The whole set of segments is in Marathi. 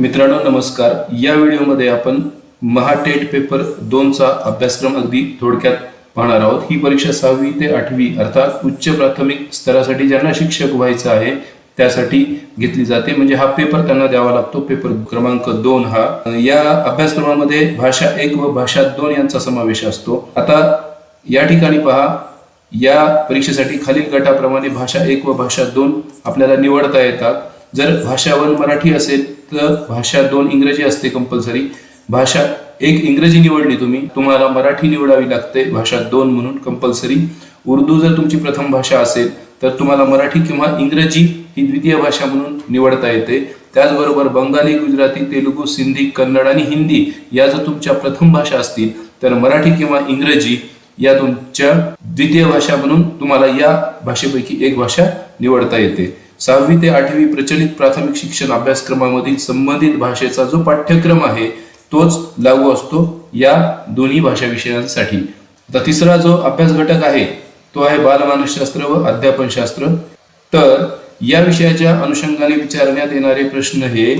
मित्रांनो नमस्कार. या व्हिडिओमध्ये आपण महाटेट पेपर दोनचा अभ्यासक्रम अगदी थोडक्यात पाहणार आहोत. ही परीक्षा सहावी ते आठवी अर्थात उच्च प्राथमिक स्तरासाठी ज्यांना शिक्षक व्हायचं आहे त्यासाठी घेतली जाते. म्हणजे हा पेपर त्यांना द्यावा लागतो. पेपर क्रमांक दोन हा. या अभ्यासक्रमामध्ये भाषा एक व भाषा दोन यांचा समावेश असतो. आता या ठिकाणी पहा. या परीक्षेसाठी खालील गटाप्रमाणे भाषा एक व भाषा दोन आपल्याला निवडता येतात. जर भाषा वन मराठी असेल तर भाषा दोन इंग्रजी असते कंपल्सरी भाषा एक इंग्रजी निवडली तुम्ही तुम्हाला मराठी निवडावी लागते भाषा दोन म्हणून कंपल्सरी उर्दू जर तुमची प्रथम भाषा असेल तर तुम्हाला मराठी किंवा इंग्रजी ही द्वितीय भाषा म्हणून निवडता येते. त्याचबरोबर बंगाली गुजराती तेलुगू सिंधी कन्नड आणि हिंदी या जर तुमच्या प्रथम भाषा असतील तर मराठी किंवा इंग्रजी या तुमच्या द्वितीय भाषा म्हणून तुम्हाला या भाषेपैकी एक भाषा निवडता येते. सहावी ते आठवी प्रचलित प्राथमिक शिक्षण अभ्यासक्रमामधील संबंधित भाषेचा जो पाठ्यक्रम आहे तोच लागू असतो या दोन्ही भाषा विषयांसाठी. आता तिसरा जो अभ्यास घटक आहे तो आहे बालमानसशास्त्र व अध्यापनशास्त्र. तर या विषयाच्या अनुषंगाने विचारण्यात येणारे प्रश्न हे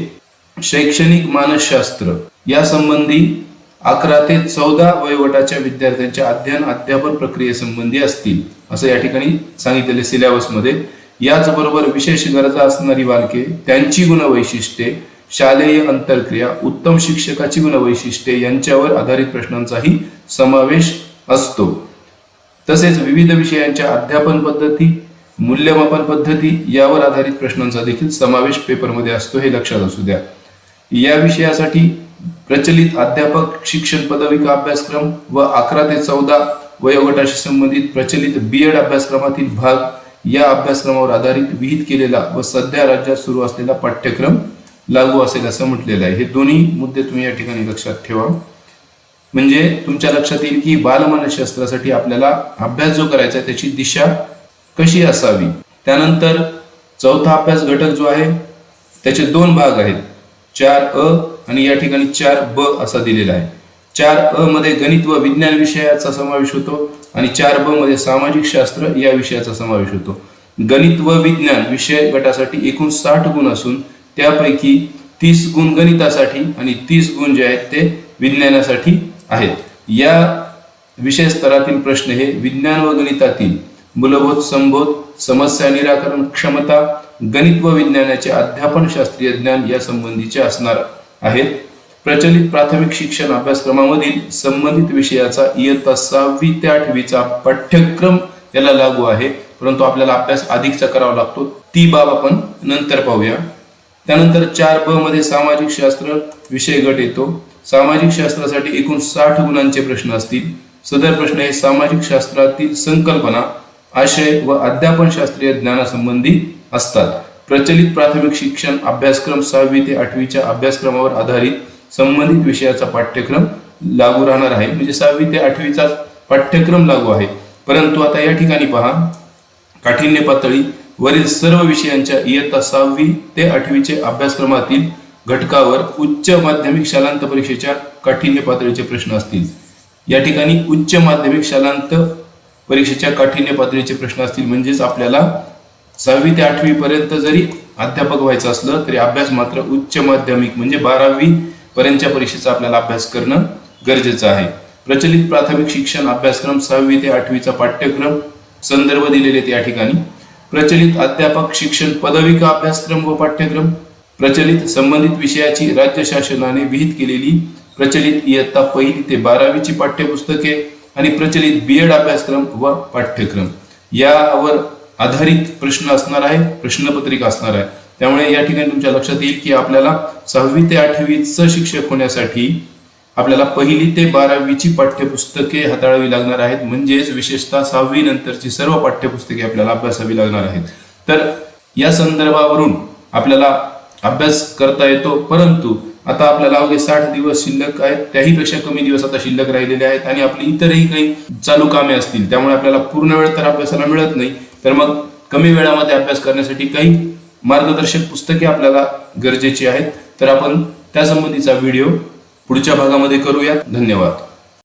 शैक्षणिक मानसशास्त्र या संबंधी अकरा ते चौदा वयोगटाच्या विद्यार्थ्यांच्या अध्ययन अध्यापन प्रक्रियेसंबंधी असतील असं या ठिकाणी सांगितलेले सिलेबसमध्ये. याचबरोबर विशेष गरजा असणारी बालके त्यांची गुणवैशिष्ट्ये शालेय अंतरक्रिया उत्तम शिक्षकाची गुणवैशिष्ट्ये यांच्यावर आधारित प्रश्नांचाही समावेश असतो. तसेच विविध विषयांच्या अध्यापन पद्धती मूल्यमापन पद्धती यावर आधारित प्रश्नांचा देखील समावेश पेपरमध्ये असतो हे लक्षात असू द्या. या विषयासाठी प्रचलित अध्यापक शिक्षण पदविका अभ्यासक्रम व अकरा ते चौदा वयोगटाशी संबंधित प्रचलित बी एड अभ्यासक्रमातील भाग या अभ्यासक्रमावर आधारित विहित केलेला व सध्या राज्यात सुरू असलेला पाठ्यक्रम लागू असेल असं म्हटलेलं आहे. हे दोन्ही मुद्दे तुम्ही या ठिकाणी लक्षात ठेवा. म्हणजे तुमच्या लक्षात येईल की बालमानसशास्त्रासाठी आपल्याला अभ्यास जो करायचा आहे त्याची दिशा कशी असावी? त्यानंतर चौथा अभ्यास घटक जो आहे त्याचे दोन भाग आहेत. चार अ आणि या ठिकाणी चार ब असा दिलेला आहे. चार अ मध्ये गणित व विज्ञान विषयाचा समावेश होतो आणि चार ब मध्ये सामाजिक शास्त्र या विषयाचा समावेश होतो. गणित व विज्ञान विषय गटासाठी एकूण साठ गुण असून त्यापैकी तीस गुण गणितासाठी आणि तीस गुण जे आहेत ते विज्ञानासाठी आहेत. या विषय स्तरातील प्रश्न हे विज्ञान व गणितातील मूलभूत संबोध समस्या निराकरण क्षमता गणित व विज्ञानाचे अध्यापन शास्त्रीय ज्ञान या संबंधीचे असणार आहेत. प्रचलित प्राथमिक शिक्षण अभ्यासक्रमामधील संबंधित विषयाचा इयत्ता सहावी ते आठवीचा पाठ्यक्रम याला लागू आहे. परंतु आपल्याला अभ्यास अधिकचा करावा लागतो. ती बाब आपण नंतर पाहूया. त्यानंतर चार ब मध्ये सामाजिक शास्त्र विषय गट येतो. सामाजिक शास्त्रासाठी एकूण साठ गुणांचे प्रश्न असतील. सदर प्रश्न हे सामाजिक शास्त्रातील संकल्पना आशय व अध्यापन शास्त्रीय ज्ञानासंबंधी असतात. प्रचलित प्राथमिक शिक्षण अभ्यासक्रम सहावी ते आठवीच्या अभ्यासक्रमावर आधारित संबंधित विषयाचा पाठ्यक्रम लागू राहणार आहे. म्हणजे सहावी ते आठवीचा पाठ्यक्रम लागू आहे. परंतु आता या ठिकाणी पहा. काठिण्य पातळी वरील सर्व विषयांच्या इयत्ता सहावी ते आठवीचे अभ्यासक्रमातील घटकावर उच्च माध्यमिक शालांत परीक्षेच्या काठिण्य पातळीचे प्रश्न असतील. या ठिकाणी उच्च माध्यमिक शालांत परीक्षेच्या काठिण्य पातळीचे प्रश्न असतील. म्हणजेच आपल्याला सहावी ते आठवी पर्यंत जरी अध्यापक व्हायचं असलं तरी अभ्यास मात्र उच्च माध्यमिक म्हणजे बारावी पर्यंतच्या परीक्षेचा आपल्याला अभ्यास करणं गरजेचं आहे. प्रचलित प्राथमिक शिक्षण अभ्यासक्रम सहावी ते आठवीचा पाठ्यक्रम संदर्भ दिलेले त्या ठिकाणी. प्रचलित अध्यापक शिक्षण पदविका अभ्यासक्रम व पाठ्यक्रम. प्रचलित संबंधित विषयाची राज्य शासनाने विहित केलेली प्रचलित इयत्ता पहिली ते बारावीची पाठ्यपुस्तके आणि प्रचलित बी एड अभ्यासक्रम व पाठ्यक्रम. यावर आधारित प्रश्न असणार आहे प्रश्नपत्रिका असणार आहे. त्यामुळे या ठिकाणी तुमच्या लक्षात येईल की आपल्याला सहावी ते आठवीचं शिक्षक होण्यासाठी आपल्याला पहिली ते बारावीची पाठ्यपुस्तके हाताळावी लागणार आहेत. म्हणजेच विशेषतः सहावी नंतरची सर्व पाठ्यपुस्तके आपल्याला अभ्यासावी लागणार आहेत. तर या संदर्भावरून आपल्याला अभ्यास करता येतो परंतु आता आपल्याला अवघे साठ दिवस शिल्लक आहेत. त्याही पेक्षा कमी दिवस आता शिल्लक राहिलेले आहेत आणि आपली इतरही काही चालू कामे असतील त्यामुळे आपल्याला पूर्ण वेळ तर अभ्यासाला मिळत नाही. तर मग कमी वेळामध्ये अभ्यास करण्यासाठी काही मार्गदर्शक पुस्तके आपल्याला गरजेची आहेत. तर आपण त्यासंबंधीचा व्हिडिओ पुढच्या भागामध्ये करूयात. धन्यवाद.